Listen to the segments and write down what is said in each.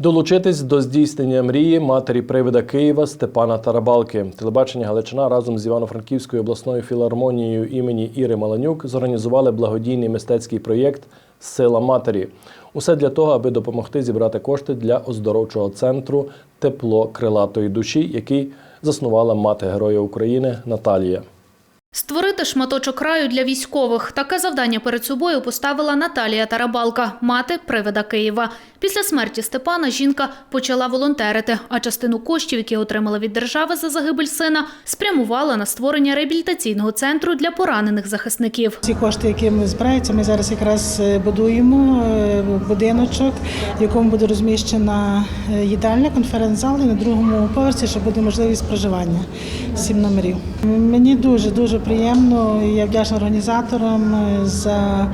Долучитись до здійснення мрії матері привида Києва Степана Тарабалки. Телебачення Галичина разом з Івано-Франківською обласною філармонією імені Іри Маланюк зорганізували благодійний мистецький проєкт Сила матері. Усе для того, аби допомогти зібрати кошти для оздоровчого центру Тепло крилатої душі, який заснувала мати Героя України Наталія. Створити шматочок краю для військових. Таке завдання перед собою поставила Наталія Тарабалка, мати привида Києва. Після смерті Степана жінка почала волонтерити, а частину коштів, які отримала від держави за загибель сина, спрямувала на створення реабілітаційного центру для поранених захисників. Ці кошти, які ми збираються, ми зараз якраз е, будуємо е, будиночок, в якому буде розміщена е, їдальня, конференц-зал і на другому поверсі, щоб буде можливість проживання сім номерів. Мені дуже дуже приємно. і Я вдячна організаторам е, за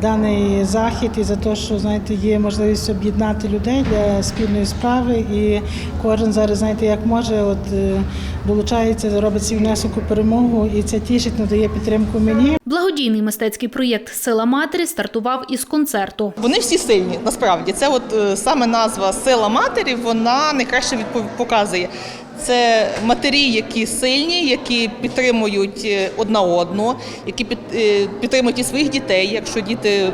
даний захід і за те, що знаєте, є можливість об'єднати людей для спільної справи. І кожен зараз, знаєте, як може, от е, долучається, робить свій внесок у перемогу, і це тішить, надає підтримку мені. Благодійний мистецький проєкт Сила матері стартував із концерту. Вони всі сильні, насправді. Це от е, саме назва Сила матері, вона найкраще показує. Це матері, які сильні, які підтримують е, одна одну, які е, підтримують і своїх дітей, якщо діти,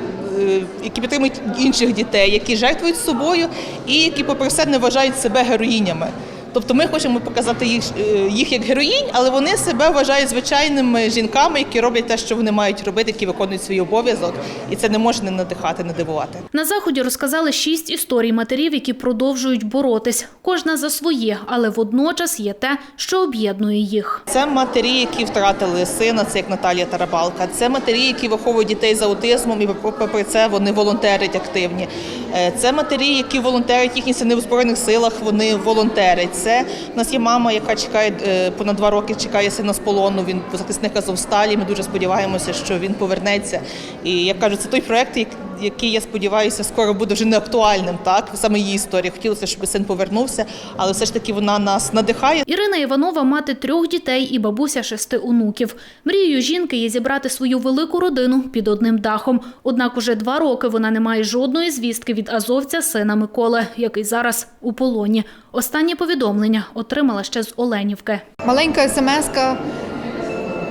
які підтримують інших дітей, які жертвують собою і які, попри все, не вважають себе героїнями. Тобто ми хочемо показати їх, е, їх як героїнь, але вони себе вважають звичайними жінками, які роблять те, що вони мають робити, які виконують свій обов'язок, і це не може не надихати, не дивувати. На заході розказали шість історій матерів, які продовжують боротись. Кожна за своє, але водночас є те, що об'єднує їх. Це матері, які втратили сина, це як Наталія Тарабалка. Це матері, які виховують дітей з аутизмом, і попри це вони волонтерять активні. Е, Це матері, які волонтерять їхні сини в збройних силах. Вони волонтерять. Це У нас є мама, яка чекає е, понад два роки, чекає сина з полону. Він захисник Азовсталі. Ми дуже сподіваємося, що він повернеться. І я кажу, це той проект, як- який я сподіваюся, скоро буде вже не актуальним. Так саме її історія. Хотілося, щоб син повернувся, але все ж таки вона нас надихає. Ірина Іванова мати трьох дітей і бабуся шести онуків. Мрією жінки є зібрати свою велику родину під одним дахом. Однак уже два роки вона не має жодної звістки від азовця сина Миколи, який зараз у полоні. Останнє повідомлення отримала ще з Оленівки. Маленька смс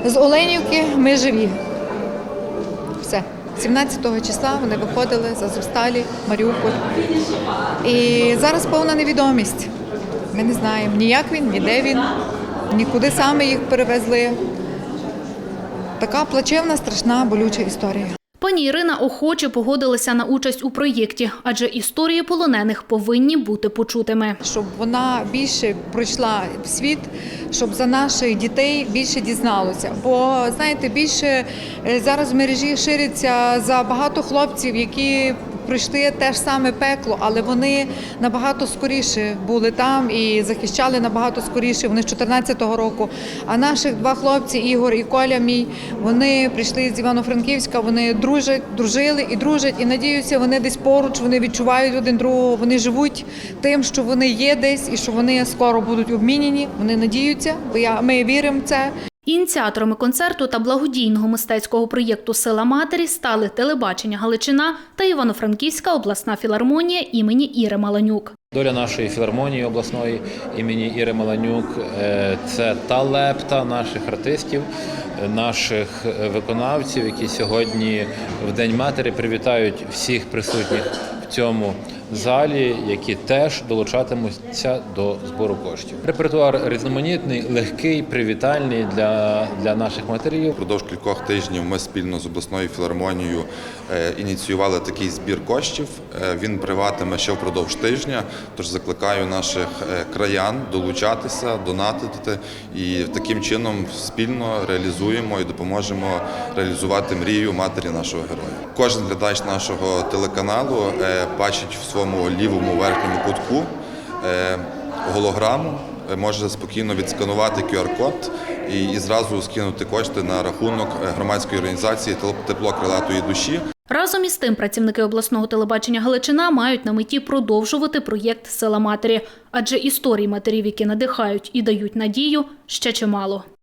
з Оленівки ми живі. Все. 17-го числа вони виходили з Азовсталі, Маріуполь. І зараз повна невідомість. Ми не знаємо ні як він, ні де він, ні куди саме їх перевезли. Така плачевна, страшна, болюча історія. Пані Ірина охоче погодилася на участь у проєкті, адже історії полонених повинні бути почутими. щоб вона більше пройшла в світ, щоб за наших дітей більше дізналося. Бо знаєте, більше е, зараз в мережі шириться за багато хлопців, які пройшли те ж саме пекло, але вони набагато скоріше були там і захищали набагато скоріше. Вони з 14-го року. А наших два хлопці, Ігор і Коля, мій, вони прийшли з Івано-Франківська. Вони дружать, дружили і дружать. І надіюся, вони десь поруч, вони відчувають один другого. Вони живуть тим, що вони є десь і що вони скоро будуть обмінені. Вони надіються, бо я ми віримо в це. Ініціаторами концерту та благодійного мистецького проєкту Сила матері стали телебачення Галичина та Івано-Франківська обласна філармонія імені Іри Маланюк. Доля нашої філармонії обласної імені Іри Маланюк е, це та лепта наших артистів, наших виконавців, які сьогодні в День матері привітають всіх присутніх в цьому залі, які теж долучатимуться до збору коштів. Репертуар різноманітний, легкий, привітальний для, для наших матерів. Впродовж кількох тижнів ми спільно з обласною філармонією е, ініціювали такий збір коштів. Е, Він триватиме ще впродовж тижня. Тож закликаю наших е, краян долучатися, донатити і таким чином спільно реалізуємо і допоможемо реалізувати мрію матері нашого героя. Кожен глядач нашого телеканалу е, бачить в своєму лівому верхньому кутку е, голограму може спокійно відсканувати QR-код і, і зразу скинути кошти на рахунок громадської організації «Тел- Тепло крилатої душі. Разом із тим працівники обласного телебачення Галичина мають на меті продовжувати проєкт Сила матері, адже історій матерів, які надихають і дають надію, ще чимало.